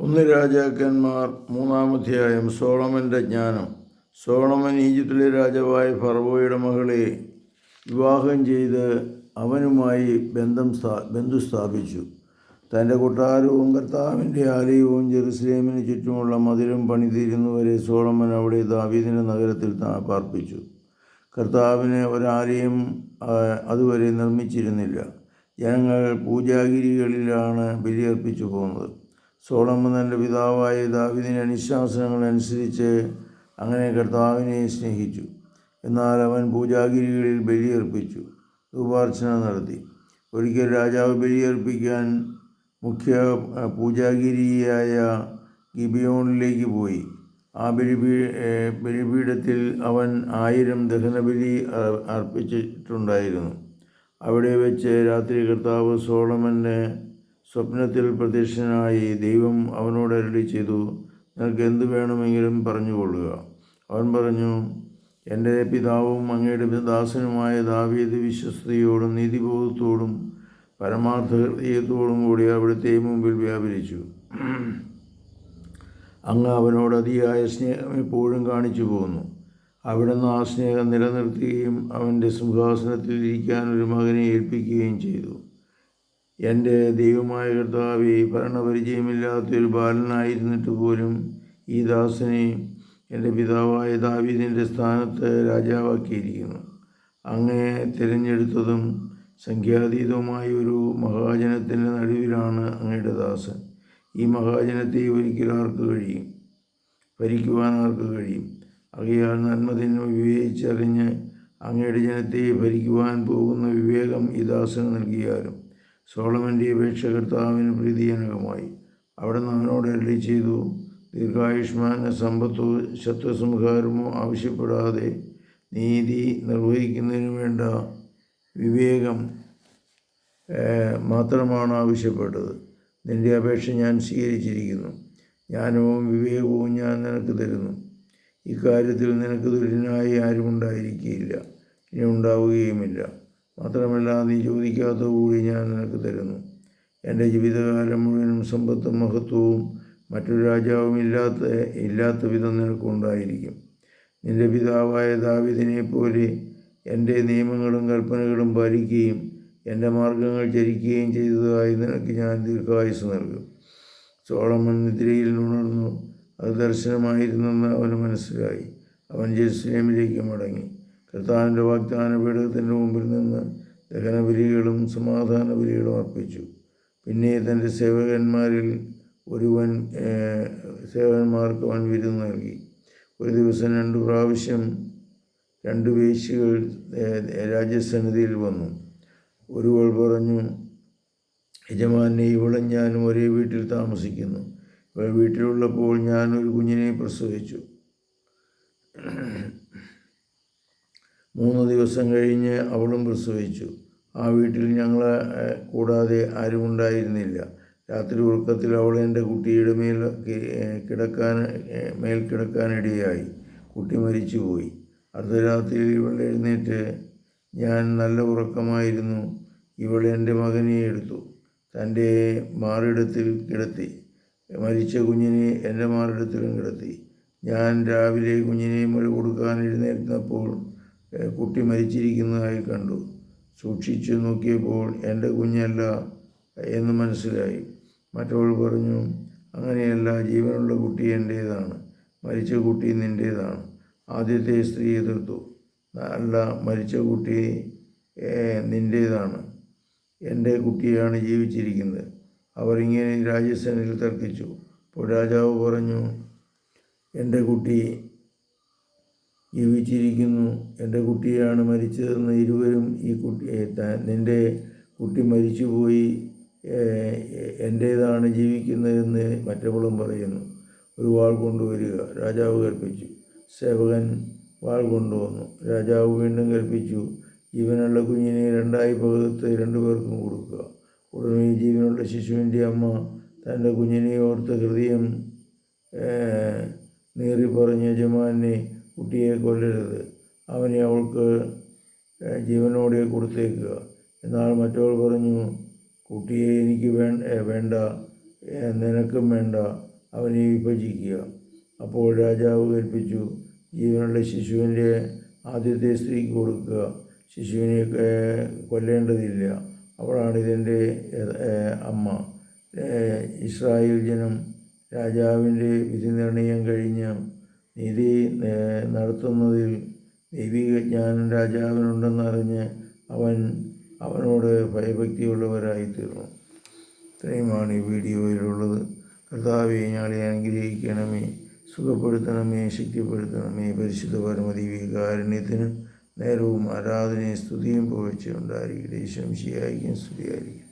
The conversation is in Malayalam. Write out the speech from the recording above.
ഒന്ന് രാജാക്കന്മാർ മൂന്നാമധ്യായം സോളമന്റെ ജ്ഞാനം. സോളമൻ ഈജിപ്തിലെ രാജാവായ ഫറവോയുടെ മകളെ വിവാഹം ചെയ്ത് അവനുമായി ബന്ധം സ്ഥാ ബന്ധു സ്ഥാപിച്ചു. തന്റെ കൊട്ടാരവും കർത്താവിന്റെ ആലയവും ജെറുസലേമിന് ചുറ്റുമുള്ള മതിലും പണിതീരുന്നവരെ സോളമൻ അവിടെ ദാവീദിന്റെ നഗരത്തിൽ പാർപ്പിച്ചു. കർത്താവിന് ഒരാലയം അതുവരെ നിർമ്മിച്ചിരുന്നില്ല. ജനങ്ങൾ പൂജാഗിരികളിലാണ് ബലിയർപ്പിച്ചു പോകുന്നത്. സോളമൻ തന്റെ പിതാവായ ദാവിദിന്റെ അനുശാസനങ്ങൾ അനുസരിച്ച് അങ്ങനെ കർത്താവിനെ സ്നേഹിച്ചു. എന്നാൽ അവൻ പൂജാഗിരികളിൽ ബലിയർപ്പിച്ചു. ധൂപാർച്ചന നടത്തി. ഒരിക്കൽ രാജാവ് ബലിയർപ്പിക്കാൻ മുഖ്യ പൂജാഗിരിയായ ഗിബിയോണിലേക്ക് പോയി. ആ ബലിപീ ബലിപീഠത്തിൽ അവൻ ആയിരം ദഹനബലി അർപ്പിച്ചിട്ടുണ്ടായിരുന്നു. അവിടെ വെച്ച് രാത്രി കർത്താവ് സോളമന് സ്വപ്നത്തിൽ പ്രത്യക്ഷനായി ദൈവം അവനോട് അരളി ചെയ്തു നിനക്ക് എന്ത് വേണമെങ്കിലും പറഞ്ഞുകൊള്ളുക. അവൻ പറഞ്ഞു എന്റെ പിതാവും അങ്ങയുടെ ദാസനുമായ ദാവീദ് വിശ്വസ്തയോടും നീതിബോധത്തോടും പരമാർത്ഥ ഹൃദയത്തോടും കൂടി അവിടുത്തെ മുമ്പിൽ വ്യാപരിച്ചു. അങ്ങ് അവനോട് അതിയായ സ്നേഹം എപ്പോഴും കാണിച്ചു പോകുന്നു അവിടുന്ന് ആ സ്നേഹം നിലനിർത്തുകയും അവന്റെ സിംഹാസനത്തിൽ ഇരിക്കാൻ ഒരു മകനെ ഏൽപ്പിക്കുകയും ചെയ്തു. എന്റെ ദൈവമായ കർത്താവെ ഭരണപരിചയമില്ലാത്ത ഒരു ബാലനായിരുന്നിട്ട് പോലും ഈ ദാസനെ എന്റെ പിതാവായ ദാവീദിന്റെ സ്ഥാനത്ത് രാജാവാക്കിയിരിക്കുന്നു. അങ്ങേ തിരഞ്ഞെടുത്തതും സംഖ്യാതീതവുമായ ഒരു മഹാജനത്തിന്റെ നടുവിലാണ് അങ്ങയുടെ ദാസൻ. ഈ മഹാജനത്തെ ഒരിക്കലും ആർക്ക് കഴിയും? ഭരിക്കുവാൻ ആർക്ക് കഴിയും? അകയാൽ നന്മതിന്മ വിവേചിച്ചറിഞ്ഞ് അങ്ങയുടെ ജനത്തെ ഭരിക്കുവാൻ പോകുന്ന വിവേകം ഈ ദാസന് നൽകിയാലും സോളമന്റെ അപേക്ഷ കർത്താവിന് പ്രീതിജനകമായി. അവിടുന്ന് അവനോട് അരളി ചെയ്തു ദീർഘായുഷ്മാന സമ്പത്തോ ശത്രുസംഹാരമോ ആവശ്യപ്പെടാതെ നീതി നിർവഹിക്കുന്നതിന് വേണ്ട വിവേകം മാത്രമാണ് ആവശ്യപ്പെട്ടത്. നിന്റെ അപേക്ഷ ഞാൻ സ്വീകരിച്ചിരിക്കുന്നു. ജ്ഞാനവും വിവേകവും ഞാൻ നിനക്ക് തരുന്നു. ഇക്കാര്യത്തിൽ നിനക്ക് തുല്യനായി ആരുമുണ്ടായിരിക്കുകയില്ല ഇനി ഉണ്ടാവുകയുമില്ല. മാത്രമല്ല നീ ചോദിക്കാത്ത കൂടി ഞാൻ നിനക്ക് തരുന്നു. എന്റെ ജീവിതകാലം മുഴുവനും സമ്പത്തും മഹത്വവും മറ്റൊരു രാജാവും ഇല്ലാത്ത ഇല്ലാത്ത വിധം നിനക്കുണ്ടായിരിക്കും നിന്റെ പിതാവായ ദാവിദിനെ പോലെ എന്റെ നിയമങ്ങളും കൽപ്പനകളും പാലിക്കുകയും എന്റെ മാർഗങ്ങൾ ചരിക്കുകയും ചെയ്തതായി നിനക്ക് ഞാൻ ദീർഘായുസ് നൽകും. സോളമൻ നിദ്രയിൽ ഉണർന്നു അത് ദർശനമായിരുന്നെന്ന് അവന് മനസ്സിലായി. അവൻ ജെറുസലേമിലേക്ക് മടങ്ങി. കർത്താവിന്റെ വാഗ്ദാന പീഠത്തിന്റെ മുമ്പിൽ നിന്ന് ദഹനബലികളും സമാധാന ബലികളും അർപ്പിച്ചു. പിന്നെ തന്റെ സേവകന്മാരിൽ ഒരുവൻ സേവകന്മാർക്ക് അവൻ വിരുന്ന് നൽകി. ഒരു ദിവസം രണ്ടു പ്രാവശ്യം രണ്ട് വേശികൾ രാജ്യസന്നിധിയിൽ വന്നു. ഒരുവൾ പറഞ്ഞു യജമാനെ ഇവളും ഞാനും ഒരേ വീട്ടിൽ താമസിക്കുന്നു. ഇവൾ വീട്ടിലുള്ളപ്പോൾ ഞാനൊരു കുഞ്ഞിനെ പ്രസവിച്ചു. മൂന്ന് ദിവസം കഴിഞ്ഞ് അവളും പ്രസവിച്ചു. ആ വീട്ടിൽ ഞങ്ങളെ കൂടാതെ ആരുമുണ്ടായിരുന്നില്ല രാത്രി ഉറക്കത്തിൽ അവൾ എന്റെ കുട്ടിയുടെ മേൽ കിടക്കാൻ മേൽ കിടക്കാനിടയായി. കുട്ടി മരിച്ചുപോയി. അർദ്ധരാത്രിയിൽ ഇവൾ എഴുന്നേറ്റ് ഞാൻ നല്ല ഉറക്കമായിരുന്നു. ഇവൾ എന്റെ മകനെ എടുത്തു. തന്റെ മാറിടത്തിൽ കിടത്തി. മരിച്ച കുഞ്ഞിനെ എന്റെ മാറിടത്തിലും കിടത്തി. ഞാൻ രാവിലെ കുഞ്ഞിനെ മുല കൊടുക്കാൻ എഴുന്നേൽക്കുന്നപ്പോൾ കുട്ടി മരിച്ചിരിക്കുന്നതായി കണ്ടു. സൂക്ഷിച്ചു നോക്കിയപ്പോൾ എന്റെ കുഞ്ഞല്ല എന്ന് മനസ്സിലായി. മറ്റവൾ പറഞ്ഞു അങ്ങനെയല്ല ജീവനുള്ള കുട്ടി എന്റേതാണ്. മരിച്ച കുട്ടി നിന്റേതാണ്. ആദ്യത്തെ സ്ത്രീ എതിർത്തു. അല്ല മരിച്ച കുട്ടി നിന്റേതാണ്. എന്റെ കുട്ടിയാണ് ജീവിച്ചിരിക്കുന്നത്. അവർ ഇങ്ങനെ രാജസേനയിൽ തർക്കിച്ചു. അപ്പോൾ രാജാവ് പറഞ്ഞു എന്റെ കുട്ടി ജീവിച്ചിരിക്കുന്നു. എന്റെ കുട്ടിയാണ് മരിച്ചതെന്ന് ഇരുവരും ഈ കുട്ടി നിന്റെ കുട്ടി മരിച്ചുപോയി എന്റേതാണ് ജീവിക്കുന്നതെന്ന് മറ്റവളും പറയുന്നു. ഒരു വാൾ കൊണ്ടുവരിക. രാജാവ് കൽപ്പിച്ചു. സേവകൻ വാൾ കൊണ്ടുവന്നു. രാജാവ് വീണ്ടും കൽപ്പിച്ചു. ജീവനുള്ള കുഞ്ഞിനെ രണ്ടായി പകർത്ത് രണ്ടു പേർക്കും കൊടുക്കുക. ഉടനെ ജീവനുള്ള ശിശുവിന്റെ അമ്മ തന്റെ കുഞ്ഞിനെ ഓർത്ത് ഹൃദയം നീറി പറഞ്ഞ യജമാനെ കുട്ടിയെ കൊല്ലരുത്. അവനെ അവൾക്ക് ജീവനോടെ കൊടുത്തേക്കുക. എന്നാൽ മറ്റവൾ പറഞ്ഞു കുട്ടിയെ എനിക്ക് വേണ്ട നിനക്കും വേണ്ട. അവനെ വിഭജിക്കുക. അപ്പോൾ രാജാവ് കൽപ്പിച്ചു ജീവനുള്ള ശിശുവിന്റെ ആദ്യത്തെ സ്ത്രീക്ക് കൊടുക്കുക. ശിശുവിനെ കൊല്ലേണ്ടതില്ല. അവളാണ് ഇതിന്റെ അമ്മ. ഇസ്രായേൽ ജനം രാജാവിന്റെ വിധി നിർണയം കഴിഞ്ഞ് നീതി നടത്തുന്നതിൽ ദൈവിക ജ്ഞാനം രാജാവിനുണ്ടെന്നറിഞ്ഞ് അവൻ അവനോട് ഭയഭക്തിയുള്ളവരായി തീർന്നു ഇത്രയുമാണ് ഈ വീഡിയോയിലുള്ളത്. കർത്താവെ ഞങ്ങളെ അനുഗ്രഹിക്കണമേ. സുഖപ്പെടുത്തണമേ ശക്തിപ്പെടുത്തണമേ. പരിശുദ്ധ പരമദിവികാരുണ്യത്തിന് നേരവും ആരാധനയും സ്തുതിയും പുകഴ്ച ഉണ്ടായിരിക്കട്ടെ. ശംശിയായിരിക്കും സ്തുതിയായിരിക്കും.